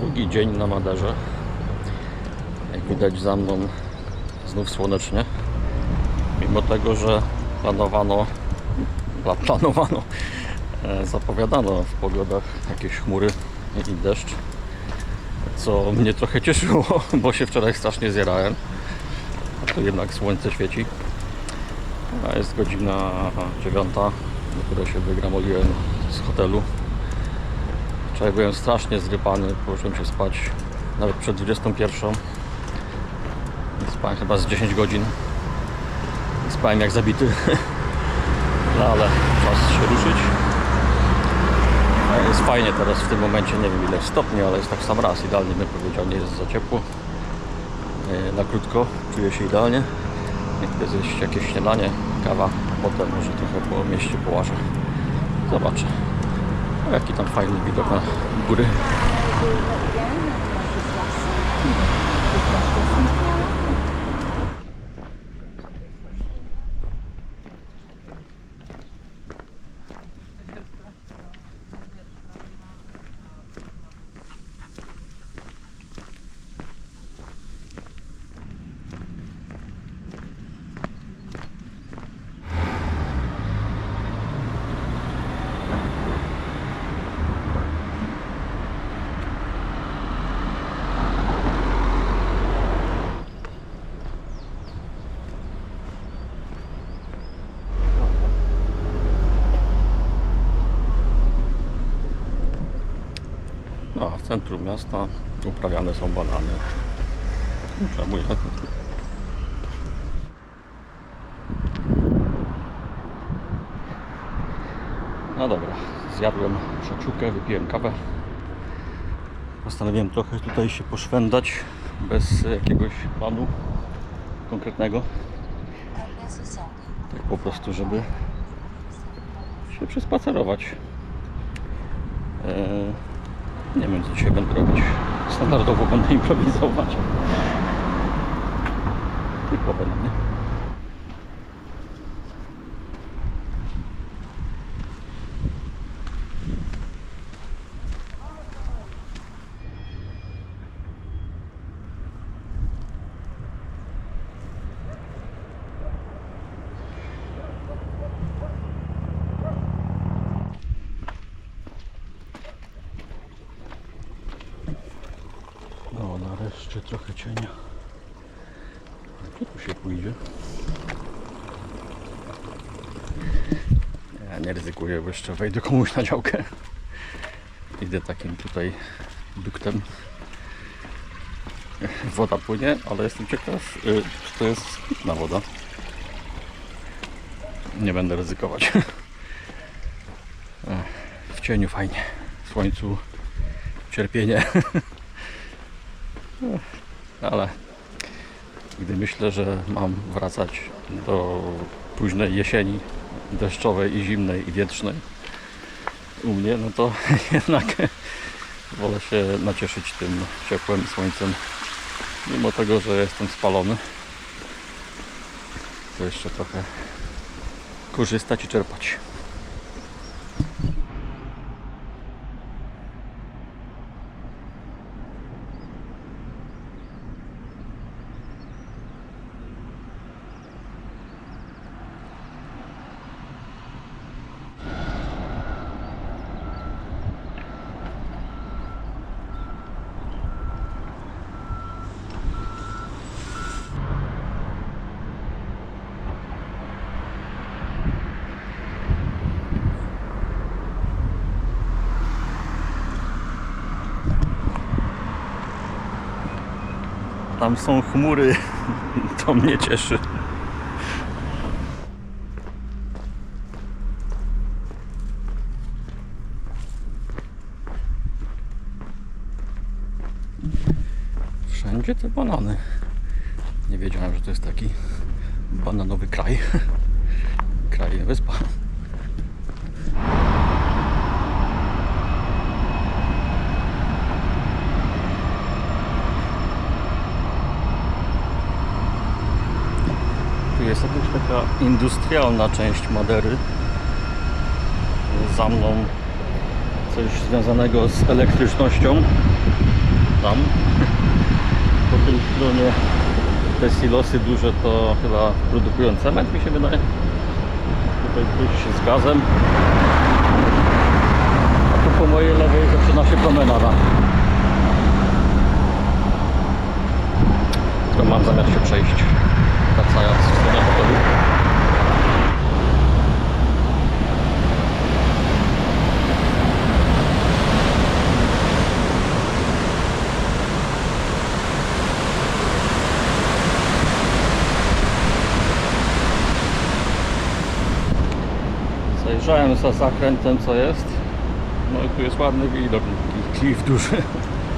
Drugi dzień na Maderze. Jak widać za mną znów słonecznie. Mimo tego, że planowano, pla- planowano, e, zapowiadano w pogodach jakieś chmury i deszcz. Co mnie trochę cieszyło, bo się wczoraj strasznie zjerałem. A tu jednak słońce świeci. A jest godzina dziewiąta, do której się wygramoliłem z hotelu. Wczoraj byłem strasznie zrypany, położyłem się spać nawet przed 21. Spałem chyba z 10 godzin. Spałem jak zabity. No ale czas się ruszyć. A Jest fajnie teraz w tym momencie, nie wiem ile stopni, ale jest tak sam raz. Idealnie bym powiedział, nie jest za ciepło. E, Na krótko, czuję się idealnie. Jak zjeść jakieś śniadanie, kawa, potem może trochę po mieście połażę. Zobaczę. Jaki tam fajny widok na góry. No, w centrum miasta uprawiane są banany. Czemu nie? No dobra, zjadłem szaczukę, wypiłem kawę. Postanowiłem trochę tutaj się poszwendać bez jakiegoś planu konkretnego. Tak po prostu, żeby się przespacerować. Eee, nie wiem, co dzisiaj będę robić. Standardowo będę improwizować. Typowe na mnie. Nareszcie trochę cienia. Gdzie tu się pójdzie? Ja nie ryzykuję, bo jeszcze wejdę komuś na działkę. Idę takim tutaj duktem. Woda płynie, ale jestem ciekaw, y, czy to jest pitna woda. Nie będę ryzykować. W cieniu fajnie, w słońcu cierpienie. ale gdy myślę, że mam wracać do późnej jesieni deszczowej i zimnej i wietrznej u mnie, no to jednak wolę się nacieszyć tym ciepłem słońcem. Mimo tego, że jestem spalony to jeszcze trochę korzystać i czerpać tam są chmury to mnie cieszy Wszędzie te banany. Nie wiedziałem, że to jest taki bananowy kraj. Kraj, wyspa. Tu jest jakaś taka industrialna część Madery. Za mną coś związanego z elektrycznością. tam. Po tej stronie te silosy duże to chyba produkują cement mi się wydaje. Tutaj coś z gazem. A tu po mojej lewej zaczyna się promenada. To mam zamiar się przejść, wracając. Zajrzałem za zakrętem co jest. No i tu jest ładny widok, klif duży.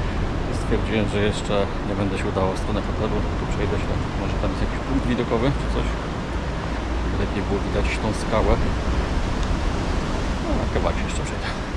Stwierdziłem, że jeszcze nie będę się udało w stronę hotelu. Tu przejdę się, może tam jest jakiś punkt widokowy czy coś. Lepiej było widać tą skałę. No, kawałek jeszcze przejdę.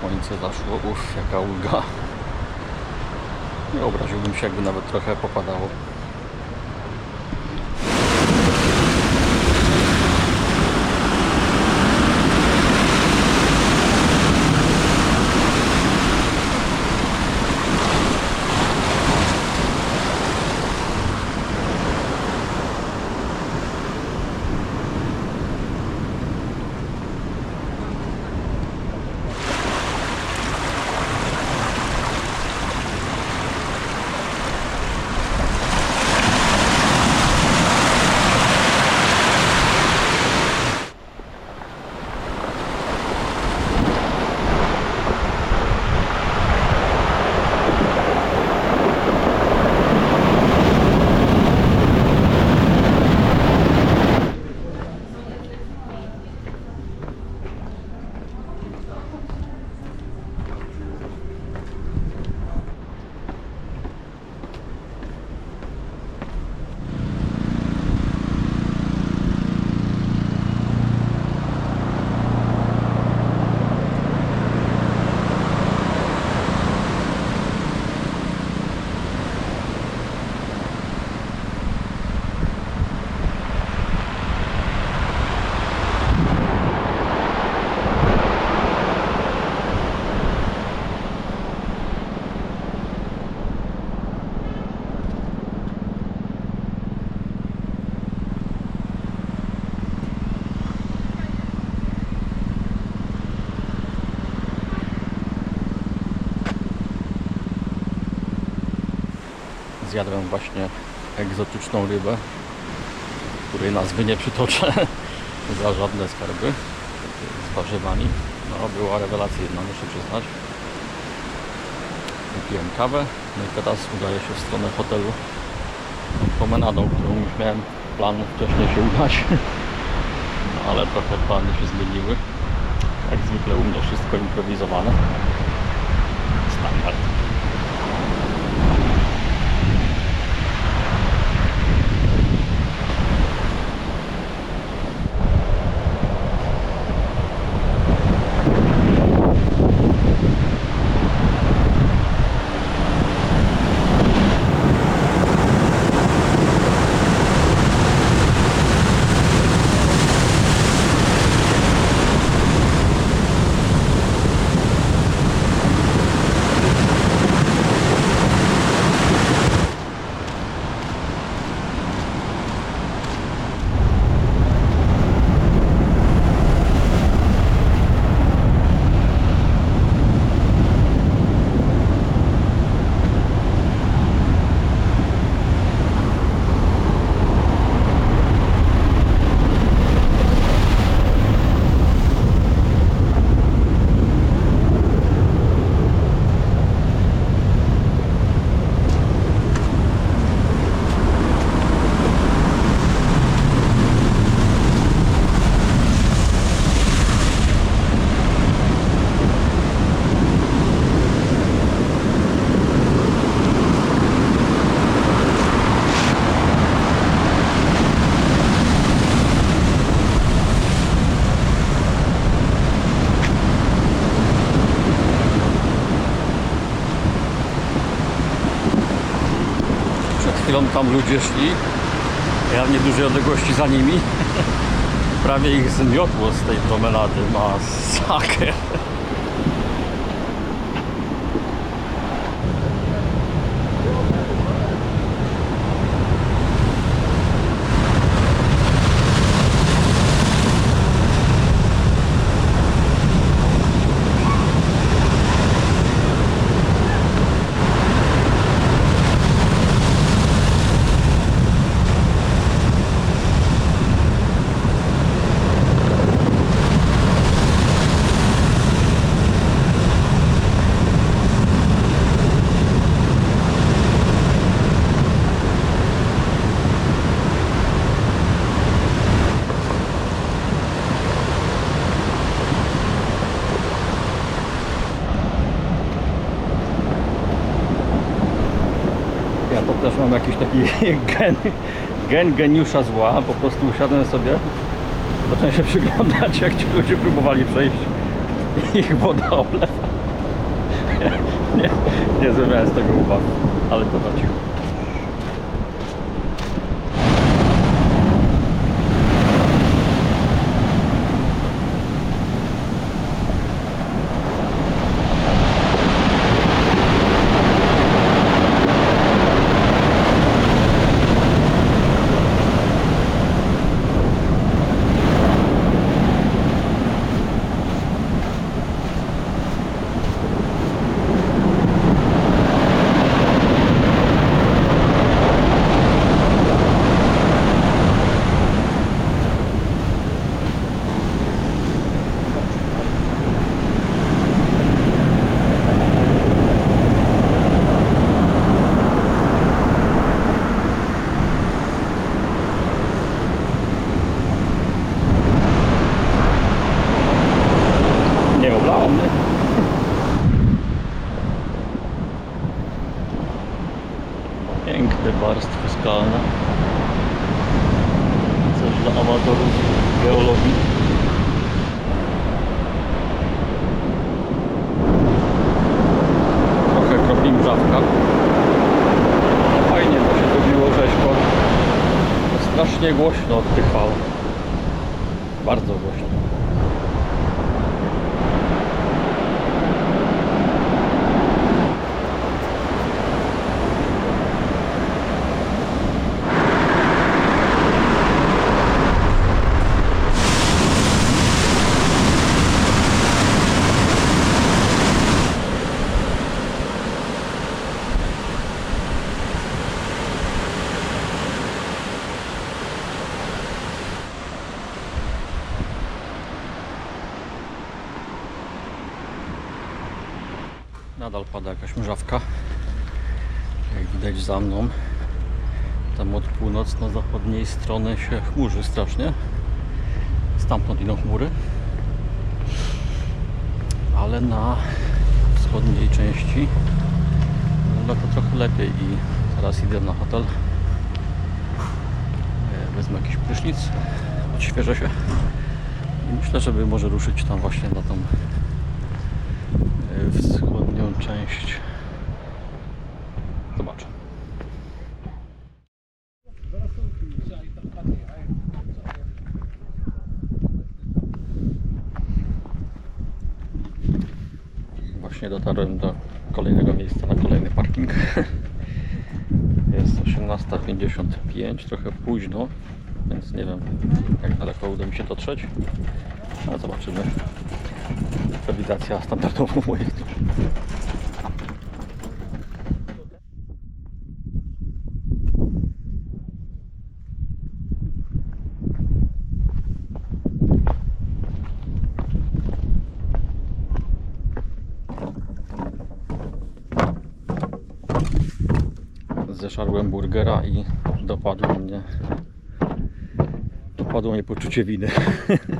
Słońce zaszło, uff, jaka ulga. Nie obraziłbym się, jakby nawet trochę popadało. Zjadłem właśnie egzotyczną rybę, której nazwy nie przytoczę za żadne skarby z warzywami. No, była rewelacyjna, muszę przyznać. Wypiłem kawę, no i teraz udaję się w stronę hotelu promenadą, którą już miałem plan wcześniej się udać. No, ale trochę plany się zmieniły. Jak zwykle u mnie wszystko improwizowane. Standard. Tam ludzie szli. Ja w niedużej odległości za nimi. Prawie ich zmiotło z tej promenady. Masaker. Też mam jakiś taki gen, gen geniusza zła. Po prostu usiadłem sobie, zacząłem się przyglądać, jak ci ludzie próbowali przejść ich woda oblewa. Nie, nie zrobiłem z tego uwagi, ale to na cicho. Amatorów geologii. Trochę kropli mrzawka. Fajnie to się zrobiło rzeźko. Strasznie głośno oddychało. Bardzo głośno. Nadal pada jakaś mrzawka. Jak widać za mną. Tam od północno-zachodniej strony się chmurzy strasznie. Stamtąd idą chmury. Ale na wschodniej części wygląda to trochę lepiej i teraz idę na hotel. E, Wezmę jakiś prysznic, odświeżę się i myślę, żeby może ruszyć tam właśnie na tą część. Zobaczę. Właśnie dotarłem do kolejnego miejsca na kolejny parking. Jest 18.55, trochę późno, więc nie wiem jak daleko uda mi się dotrzeć. Ale zobaczymy. Realizacja standardowo mojej strony. Zeszarłem burgera i dopadło mnie dopadło mnie poczucie winy.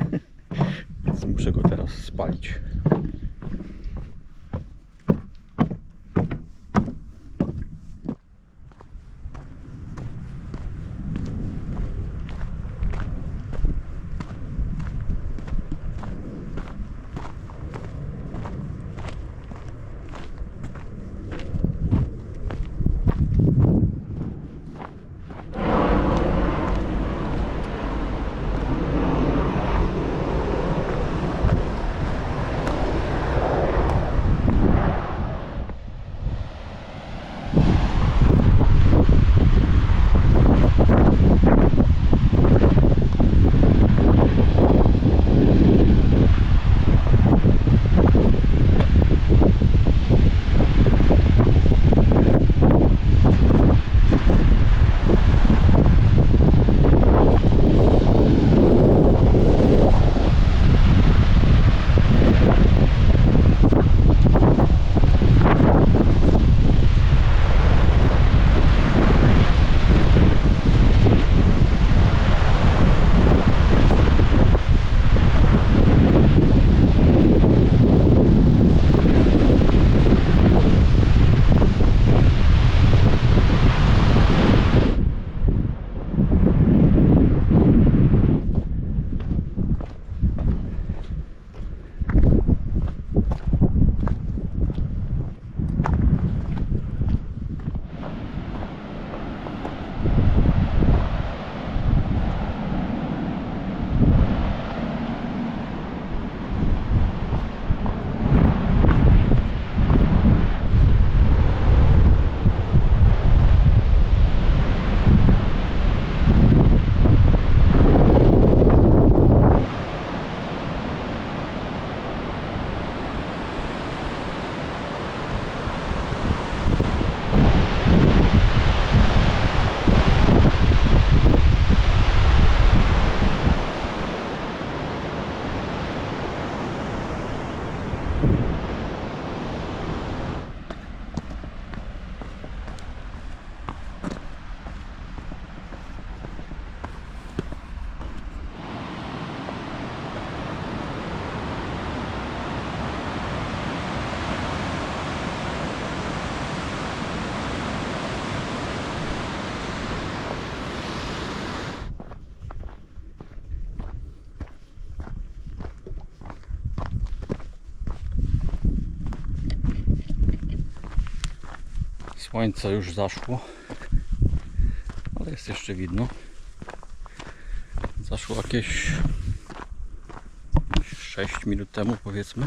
Słońce już zaszło, ale jest jeszcze widno. Zaszło jakieś 6 minut temu powiedzmy.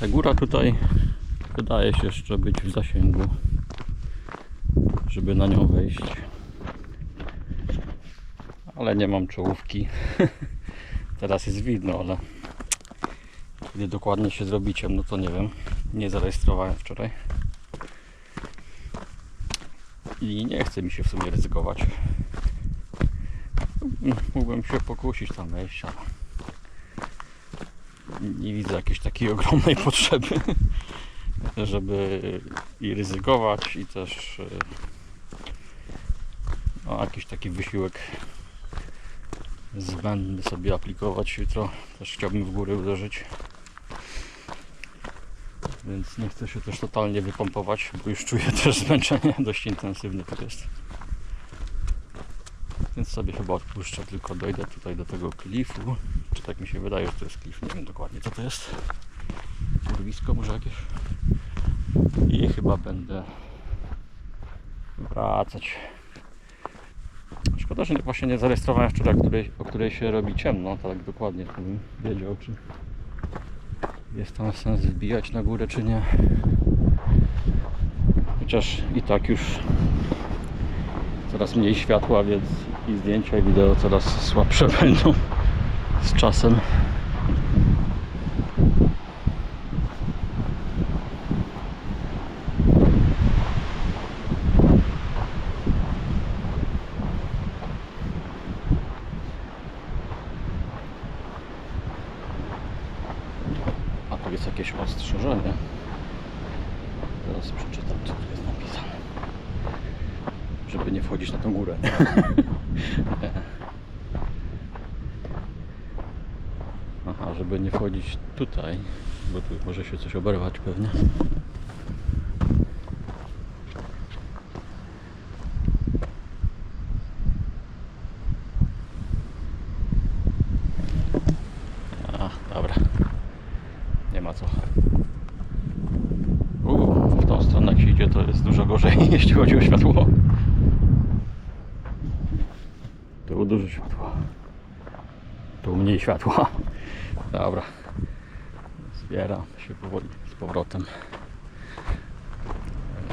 Ta góra tutaj wydaje się jeszcze być w zasięgu, żeby na nią wejść. Ale nie mam czołówki. Teraz jest widno, ale kiedy dokładnie się zrobi ciemno, to nie wiem. Nie zarejestrowałem wczoraj. I nie chce mi się w sumie ryzykować. Mógłbym się pokusić tam wejść, ale nie widzę jakiejś takiej ogromnej potrzeby, żeby i ryzykować i też e, no, jakiś taki wysiłek zbędny sobie aplikować jutro. Też chciałbym w górę uderzyć. Więc nie chcę się też totalnie wypompować, bo już czuję też zmęczenie dość intensywne to jest. Więc sobie chyba odpuszczę, tylko dojdę tutaj do tego klifu. Czy tak mi się wydaje, że to jest klif? Nie wiem dokładnie co to jest. Urwisko może jakieś. I chyba będę wracać. Szkoda, że właśnie nie zarejestrowałem wczoraj, o której się robi ciemno, tak dokładnie, to bym wiedział, czy jest tam sens wbijać na górę, czy nie. Chociaż i tak już coraz mniej światła, więc i zdjęcia, i wideo coraz słabsze będą z czasem. A tu jest jakieś ostrzeżenie. Teraz przeczytam, co tu jest napisane. Żeby nie wchodzić na tą górę. Aha, żeby nie wchodzić tutaj, bo tu może się coś oberwać pewnie. A, dobra. Nie ma co. U, w tą stronę jak się idzie, to jest dużo gorzej, jeśli chodzi o światło. Tu dużo światła. Tu mniej światła. Dobra. Zbieram się powoli z powrotem.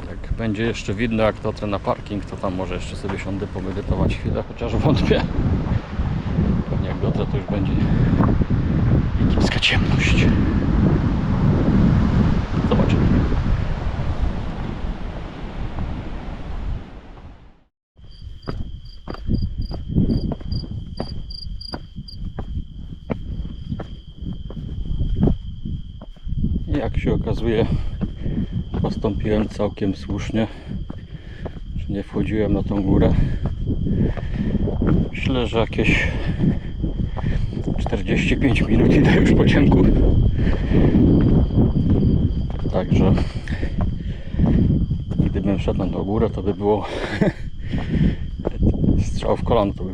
Jak będzie jeszcze widno, jak dotrę na parking, to tam może jeszcze sobie siądę pomedytować chwilę, chociaż wątpię. Pewnie jak dotrę, to już będzie kiepska ciemność. Zobaczymy. Jak się okazuje, postąpiłem całkiem słusznie, nie wchodziłem na tą górę. Myślę, że jakieś 45 minut idę już po ciemku. Także gdybym wszedł na tą górę, to by było strzał w kolano to by